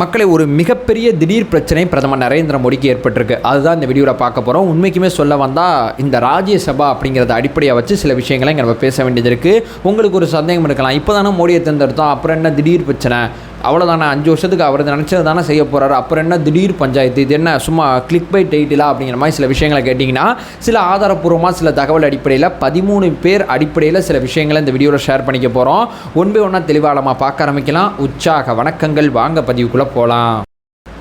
மக்களை ஒரு மிகப்பெரிய திடீர் பிரச்சனை பிரதமர் நரேந்திர மோடிக்கு ஏற்பட்டிருக்கு. அதுதான் இந்த வீடியோவில் பார்க்க போகிறோம் உண்மைக்குமே சொல்ல வந்தால் இந்த ராஜ்யசபா அப்படிங்கிறத அடிப்படையாக வச்சு சில விஷயங்களை இங்கே நம்ம பேச வேண்டியது இருக்குது உங்களுக்கு ஒரு சந்தேகம் இருக்கலாம். இப்போ தானே மோடியை தேர்ந்தெடுத்தோம். அப்புறம் என்ன திடீர் பிரச்சனை? அவ்வளோதானே அஞ்சு வருஷத்துக்கு அவர் நினச்சது தானே செய்ய போகிறாரு அப்புறம் என்ன திடீர் பஞ்சாயத்து? இது என்ன சும்மா கிளிக் பை டைட்டிலா அப்படிங்கிற மாதிரி சில விஷயங்களை கேட்டிங்கன்னா சில ஆதாரப்பூர்வமாக சில தகவல் அடிப்படையில் பதிமூணு பேர் அடிப்படையில் சில விஷயங்களை இந்த வீடியோவில் ஷேர் பண்ணிக்க போகிறோம் ஒன்பே ஒன்றா தெளிவாக பார்க்க ஆரம்பிக்கலாம். உற்சாக வணக்கங்கள். வாங்க பதிவுக்குள்ளே போகலாம்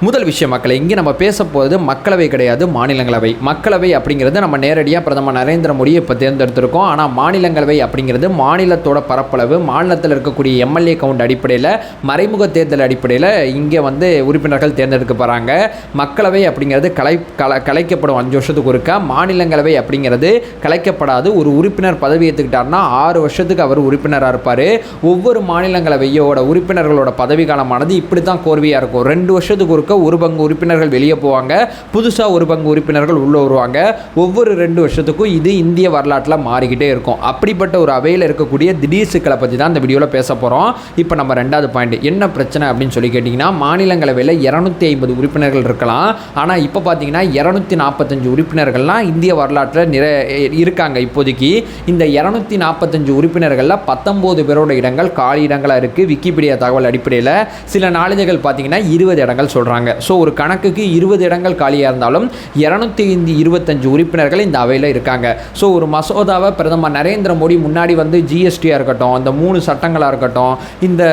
முதல் விஷயம் மக்களை இங்கே நம்ம பேச போகிறது மக்களவை கிடையாது மாநிலங்களவை. மக்களவை அப்படிங்கிறது நம்ம நேரடியாக பிரதமர் நரேந்திர மோடியை இப்போ தேர்ந்தெடுத்திருக்கோம். ஆனால் மாநிலங்களவை அப்படிங்கிறது மாநிலத்தோட பரப்பளவு மாநிலத்தில் இருக்கக்கூடிய எம்எல்ஏ கவுண்ட் அடிப்படையில் மறைமுக தேர்தல் அடிப்படையில் இங்கே வந்து உறுப்பினர்கள் தேர்ந்தெடுக்க போகிறாங்க மக்களவை அப்படிங்கிறது கலை கல கலைக்கப்படும் அஞ்சு வருஷத்துக்கு ஒருக்கா மாநிலங்களவை அப்படிங்கிறது கலைக்கப்படாது. ஒரு உறுப்பினர் பதவி ஏற்றுக்கிட்டாருன்னா ஆறு வருஷத்துக்கு அவர் உறுப்பினராக இருப்பார். ஒவ்வொரு மாநிலங்களவையோட உறுப்பினர்களோட பதவி காலமானது இப்படி தான் கோர்வையாக இருக்கும். ரெண்டு வருஷத்துக்கு ஒரு முழுக்க ஒரு பங்கு உறுப்பினர்கள் வெளியே போவாங்க. புதுசாக ஒரு பங்கு உறுப்பினர்கள் உள்ளே வருவாங்க. ஒவ்வொரு ரெண்டு வருஷத்துக்கும் இது இந்திய வரலாற்றில் மாறிக்கிட்டே இருக்கும். அப்படிப்பட்ட ஒரு அவையில் இருக்கக்கூடிய திடீர் சிக்கலை பற்றி தான் இந்த வீடியோவில் பேச போகிறோம் இப்போ நம்ம ரெண்டாவது பாயிண்ட் என்ன பிரச்சனை அப்படின்னு சொல்லி கேட்டிங்கன்னா மாநிலங்களவையில் இரநூத்தி ஐம்பது உறுப்பினர்கள் இருக்கலாம். ஆனால் இப்போ பார்த்தீங்கன்னா இரநூத்தி நாற்பத்தஞ்சு உறுப்பினர்கள்லாம் இந்திய வரலாற்றில் நிற இருக்காங்க இப்போதைக்கு. இந்த இரநூத்தி நாற்பத்தஞ்சு உறுப்பினர்களில் பத்தொம்போது பேரோட இடங்கள் காலி இடங்களாக இருக்குது விக்கிபீடியா தகவல் அடிப்படையில் சில நாளிதழ்கள் பார்த்தீங்கன்னா இருபது இடங்கள் சொல்கிறாங்க ஸோ ஒரு கணக்குக்கு இருபது இடங்கள் காலியாக இருந்தாலும் இரநூத்தி ஐந்து இருபத்தஞ்சு உறுப்பினர்கள் இந்த அவையில் இருக்காங்க. ஸோ ஒரு மசோதாவை பிரதமர் நரேந்திர மோடி முன்னாடி வந்து ஜிஎஸ்டியாக இருக்கட்டும் அந்த மூணு சட்டங்களாக இருக்கட்டும் இந்த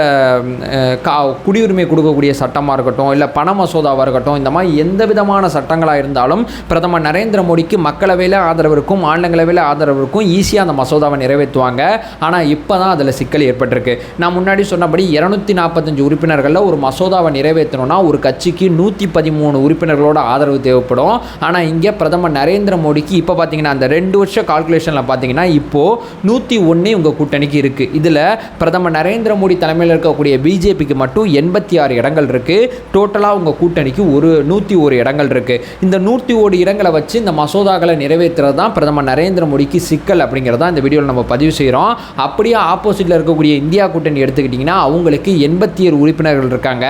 கா குடியுரிமை கொடுக்கக்கூடிய சட்டமாக இருக்கட்டும் இல்லை பண மசோதாவாக இருக்கட்டும் இந்த மாதிரி எந்த விதமான சட்டங்களாக இருந்தாலும் பிரதமர் நரேந்திர மோடிக்கு மக்களவையில் ஆதரவு இருக்கும் மாநிலங்களவையில் ஆதரவு இருக்கும் ஈஸியாக அந்த மசோதாவை நிறைவேற்றுவாங்க. ஆனால் இப்போ தான் அதில் சிக்கல் ஏற்பட்டிருக்கு. நான் முன்னாடி சொன்னபடி இரநூத்தி நாற்பத்தஞ்சு உறுப்பினர்களில் ஒரு மசோதாவை நிறைவேற்றணும்னா ஒரு கட்சி கட்சிக்கு நூற்றி பதிமூணு உறுப்பினர்களோட ஆதரவு தேவைப்படும். ஆனால் இங்கே பிரதமர் நரேந்திர மோடிக்கு இப்போ பார்த்தீங்கன்னா அந்த ரெண்டு வருஷ கால்குலேஷனில் பார்த்தீங்கன்னா இப்போது நூற்றி ஒன்று உங்கள் கூட்டணிக்கு இருக்குது இதில் பிரதமர் நரேந்திர மோடி தலைமையில் இருக்கக்கூடிய பிஜேபிக்கு மட்டும் எண்பத்தி ஆறு இடங்கள் இருக்குது டோட்டலாக உங்கள் கூட்டணிக்கு ஒரு நூற்றி ஒரு இடங்கள் இருக்குது இந்த நூற்றி ஒரு இடங்களை வச்சு இந்த மசோதாக்களை நிறைவேற்றுறது தான் பிரதமர் நரேந்திர மோடிக்கு சிக்கல் அப்படிங்கிறதா இந்த வீடியோவில் நம்ம பதிவு செய்கிறோம் அப்படியே ஆப்போசிட்டில் இருக்கக்கூடிய இந்தியா கூட்டணி எடுத்துக்கிட்டிங்கன்னா அவங்களுக்கு எண்பத்தி ஏழு உறுப்பினர்கள் இருக்காங்க.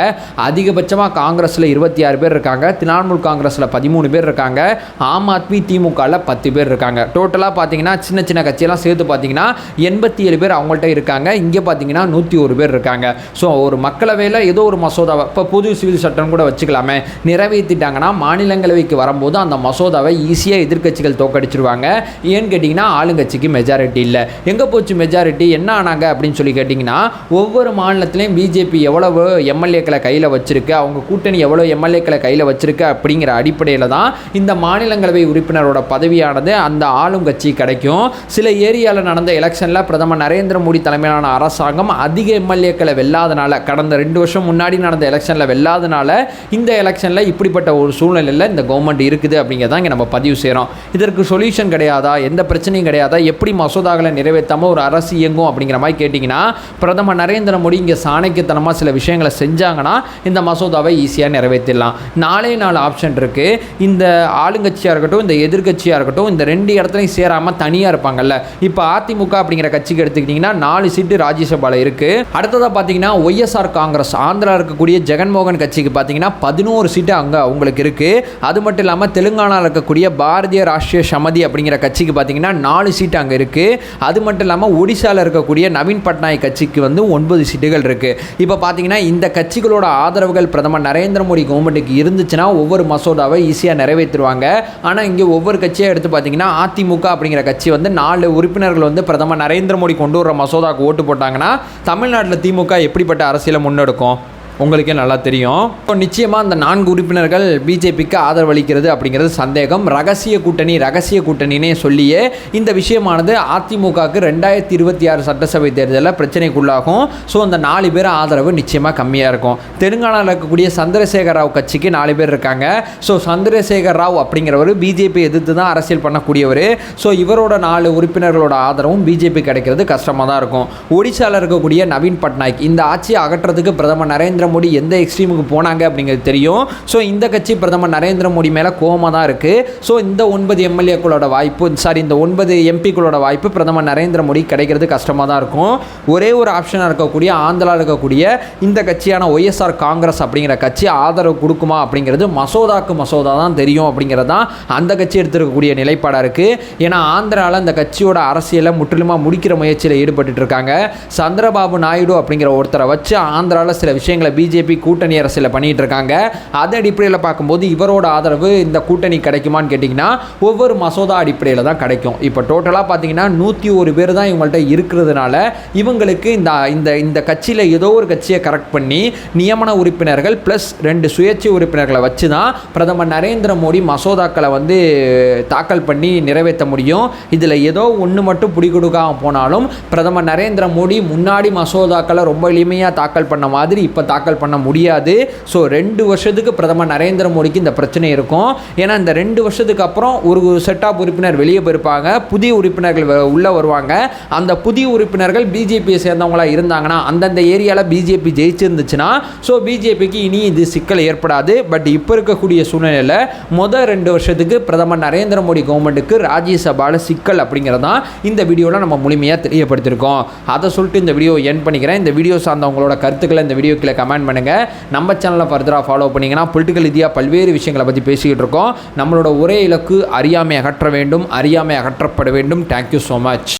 அதிகபட்சமாக காங்கிரஸ் காங்கிரஸில் இருபத்தி ஆறு பேர் இருக்காங்க. திரிணாமுல் காங்கிரஸில் பதிமூணு பேர் இருக்காங்க. ஆம் ஆத்மி திமுகவில் பத்து பேர் இருக்காங்க. டோட்டலாக பார்த்தீங்கன்னா சின்ன சின்ன கட்சியெல்லாம் சேர்த்து பார்த்தீங்கன்னா எண்பத்தி ஏழு பேர் அவங்கள்ட்ட இருக்காங்க. இங்கே பார்த்தீங்கன்னா நூற்றி ஒரு பேர் இருக்காங்க. ஸோ ஒரு மக்களவையில் ஏதோ ஒரு மசோதாவை இப்போ புது சிவில் சட்டம் கூட வச்சுக்கலாமே நிறைவேற்றிட்டாங்கன்னா மாநிலங்களவைக்கு வரும்போது அந்த மசோதாவை ஈஸியாக எதிர்க்கட்சிகள் தோக்கடிச்சிருவாங்க. ஏன்னு கேட்டிங்கன்னா ஆளுங்கட்சிக்கு மெஜாரிட்டி இல்லை. எங்கே போச்சு மெஜாரிட்டி என்ன ஆனாங்க அப்படின்னு சொல்லி கேட்டிங்கன்னா ஒவ்வொரு மாநிலத்திலையும் பிஜேபி எவ்வளவு எம்எல்ஏக்களை கையில் வச்சிருக்கு. அவங்க கூட்டணி எவ்வளோ எம்எல்ஏக்களை கையில் வச்சிருக்கு அப்படிங்கிற அடிப்படையில் தான் இந்த மாநிலங்களவை உறுப்பினரோட பதவியானது அந்த ஆளும் கட்சி கிடைக்கும். சில ஏரியாவில் நடந்த எலெக்ஷனில் பிரதமர் நரேந்திர மோடி தலைமையிலான அரசாங்கம் அதிக எம்எல்ஏக்களை வெல்லாதனால கடந்த ரெண்டு வருஷம் முன்னாடி நடந்த எலெக்ஷனில் வெல்லாதனால இந்த எலெக்ஷனில் இப்படிப்பட்ட ஒரு சூழ்நிலையில் இந்த கவர்மெண்ட் இருக்குது அப்படிங்கிறத இங்கே நம்ம பதிவு செய்கிறோம் இதற்கு சொல்யூஷன் கிடையாதா? எந்த பிரச்சனையும் கிடையாதா? எப்படி மசோதாக்களை நிறைவேற்றாமல் ஒரு அரசு இயங்கும் அப்படிங்கிற மாதிரி கேட்டிங்கன்னா பிரதமர் நரேந்திர மோடி இங்கே சாணக்கியத்தனமாக சில விஷயங்களை செஞ்சாங்கன்னா இந்த மசோதாவை ஈஸியாக நிறைவேற்றிடலாம். நாலே நாலு ஆப்ஷன் இருக்குது இந்த ஆளுங்கட்சியாக இருக்கட்டும் இந்த எதிர்க்கட்சியாக இருக்கட்டும் இந்த ரெண்டு இடத்துலையும் சேராமல் தனியாக இருப்பாங்கல்ல. இப்போ அதிமுக அப்படிங்கிற கட்சிக்கு எடுத்துக்கிட்டிங்கன்னா நாலு சீட்டு ராஜ்யசபாவில் இருக்குது அடுத்ததாக பார்த்தீங்கன்னா ஒய்எஸ்ஆர் காங்கிரஸ் ஆந்திரா இருக்கக்கூடிய ஜெகன்மோகன் கட்சிக்கு பார்த்தீங்கன்னா பதினோரு சீட்டு அங்கே அவங்களுக்கு இருக்குது அது மட்டும் இல்லாமல் தெலுங்கானாவில் இருக்கக்கூடிய பாரதிய ராஷ்டிரிய சமதி அப்படிங்கிற கட்சிக்கு பார்த்தீங்கன்னா நாலு சீட்டு அங்கே இருக்குது அது மட்டும் இல்லாமல் ஒடிசாவில் இருக்கக்கூடிய நவீன் பட்நாயக் கட்சிக்கு வந்து ஒன்பது சீட்டுகள் இருக்குது இப்போ பார்த்தீங்கன்னா இந்த கட்சிகளோட ஆதரவுகள் பிரதமர் நரேந்திர மோடி கவர்மெண்ட்டுக்கு இருந்துச்சுன்னா ஒவ்வொரு மசோதாவை ஈஸியாக நிறைவேற்றுவாங்க ஆனால் இங்கே ஒவ்வொரு கட்சியாக எடுத்து பார்த்தீங்கன்னா அதிமுக அப்படிங்கிற கட்சி வந்து நாலு உறுப்பினர்கள் வந்து பிரதமர் நரேந்திர மோடி கொண்டு வர மசோதாவுக்கு ஓட்டு போட்டாங்கன்னா தமிழ்நாட்டில் திமுக எப்படிப்பட்ட அரசியலை முன்னெடுக்கும்? உங்களுக்கே நல்லா தெரியும். இப்போ நிச்சயமாக அந்த நான்கு உறுப்பினர்கள் பிஜேபிக்கு ஆதரவளிக்கிறது அப்படிங்கிறது சந்தேகம். ரகசிய கூட்டணி ரகசிய கூட்டணினே சொல்லியே இந்த விஷயமானது அதிமுகவுக்கு ரெண்டாயிரத்தி இருபத்தி ஆறு சட்டசபை தேர்தலில் பிரச்சனைக்குள்ளாகும். ஸோ அந்த நாலு பேர் ஆதரவு நிச்சயமாக கம்மியாக இருக்கும். தெலுங்கானாவில் இருக்கக்கூடிய சந்திரசேகர் ராவ் கட்சிக்கு நாலு பேர் இருக்காங்க. ஸோ சந்திரசேகர் ராவ் அப்படிங்கிறவர் பிஜேபி எதிர்த்து தான் அரசியல் பண்ணக்கூடியவர். ஸோ இவரோட நாலு உறுப்பினர்களோட ஆதரவும் பிஜேபி கிடைக்கிறது கஷ்டமாக தான் இருக்கும். ஒடிசாவில் இருக்கக்கூடிய நவீன் பட்நாயக் இந்த ஆட்சியை அகற்றதுக்கு பிரதமர் நரேந்திர நரேந்திர மோடி எந்த எக்ஸ்ட்ரீமுக்கு போனாங்க அப்படிங்கிறது தெரியும். ஸோ இந்த கட்சி பிரதமர் நரேந்திர மோடி மேலே கோமாக தான் இருக்குது ஸோ இந்த ஒன்பது எம்எல்ஏக்களோட வாய்ப்பு சாரி இந்த ஒன்பது எம்பிக்களோட வாய்ப்பு பிரதமர் நரேந்திர மோடி கிடைக்கிறது கஷ்டமாக தான் இருக்கும். ஒரே ஒரு ஆப்ஷனாக இருக்கக்கூடிய ஆந்திராவில் இருக்கக்கூடிய இந்த கட்சியான ஒய்எஸ்ஆர் காங்கிரஸ் அப்படிங்கிற கட்சி ஆதரவு கொடுக்குமா அப்படிங்கிறது மசோதாக்கு மசோதா தான் தெரியும் அப்படிங்கிறது தான் அந்த கட்சி எடுத்திருக்கக்கூடிய நிலைப்பாடாக இருக்குது ஏன்னா ஆந்திராவில் அந்த கட்சியோட அரசியலை முற்றிலுமாக முடிக்கிற முயற்சியில் ஈடுபட்டு இருக்காங்க. சந்திரபாபு நாயுடு அப்படிங்கிற ஒருத்தரை வச்சு ஆந்திராவில் சில விஷயங்களை பிஜேபி கூட்டணி அரசில் பண்ணிட்டு இருக்காங்க அது அடிப்படையில் பார்க்கும்போது இவரோட ஆதரவு இந்த கூட்டணி கிடைக்குமான்னு கேட்டிங்கன்னா ஒவ்வொரு மசோதா அடிப்படையில் தான் கிடைக்கும். இப்போ டோட்டலாக பார்த்தீங்கன்னா நூற்றி ஒரு பேர் தான் இவங்கள்ட்ட இருக்கிறதுனால இவங்களுக்கு இந்த இந்த இந்த கட்சியில் ஏதோ ஒரு கட்சியை கரெக்ட் பண்ணி நியமன உறுப்பினர்கள் ப்ளஸ் ரெண்டு சுயேட்சை உறுப்பினர்களை வச்சு தான் பிரதமர் நரேந்திர மோடி மசோதாக்களை வந்து தாக்கல் பண்ணி நிறைவேற்ற முடியும். இதில் ஏதோ ஒன்று மட்டும் பிடி கொடுக்காம போனாலும் பிரதமர் நரேந்திர மோடி முன்னாடி மசோதாக்களை ரொம்ப எளிமையாக தாக்கல் பண்ண மாதிரி இப்போ தாக்கல் பண்ண முடியாது. ஸோ ரெண்டு வருஷத்துக்கு பிரதமர் நரேந்திர மோடிக்கு இந்த பிரச்சனை இருக்கும். ஏன்னா இந்த ரெண்டு வருஷத்துக்கு அப்புறம் ஒரு செட் ஆஃப் உறுப்பினர் வெளியே போயிருப்பாங்க. புதிய உறுப்பினர்கள் உள்ளே வருவாங்க. அந்த புதிய உறுப்பினர்கள் பிஜேபியை சேர்ந்தவங்களாக இருந்தாங்கன்னா அந்தந்த ஏரியாவில் பிஜேபி ஜெயிச்சிருந்துச்சுன்னா ஸோ பிஜேபிக்கு இனி இது சிக்கல் ஏற்படாது. பட் இப்போ இருக்கக்கூடிய சூழ்நிலையில் முதல் ரெண்டு வருஷத்துக்கு பிரதமர் நரேந்திர மோடி கவர்மெண்ட்டுக்கு ராஜ்யசபாவில் சிக்கல் அப்படிங்கிறது தான் இந்த வீடியோவில் நம்ம முழுமையாக தெரியப்படுத்தியிருக்கோம் அதை சொல்லிட்டு இந்த வீடியோ என் பண்ணிக்கிறேன். இந்த வீடியோ சார்ந்தவங்களோட கருத்துக்களை இந்த வீடியோ வீடியோக்கில் கமெண்ட் பண்ணுங்கள் நம்ம சேனலை ஃபர்தராக ஃபாலோ பண்ணிங்கன்னா பொலிட்டிக்கல் ரீதியாக பல்வேறு விஷயங்களை பற்றி பேசிக்கிட்டு இருக்கோம். நம்மளோட ஒரே இலக்கு அறியாமை அகற்ற வேண்டும் அறியாமை அகற்றப்பட வேண்டும். Thank you so much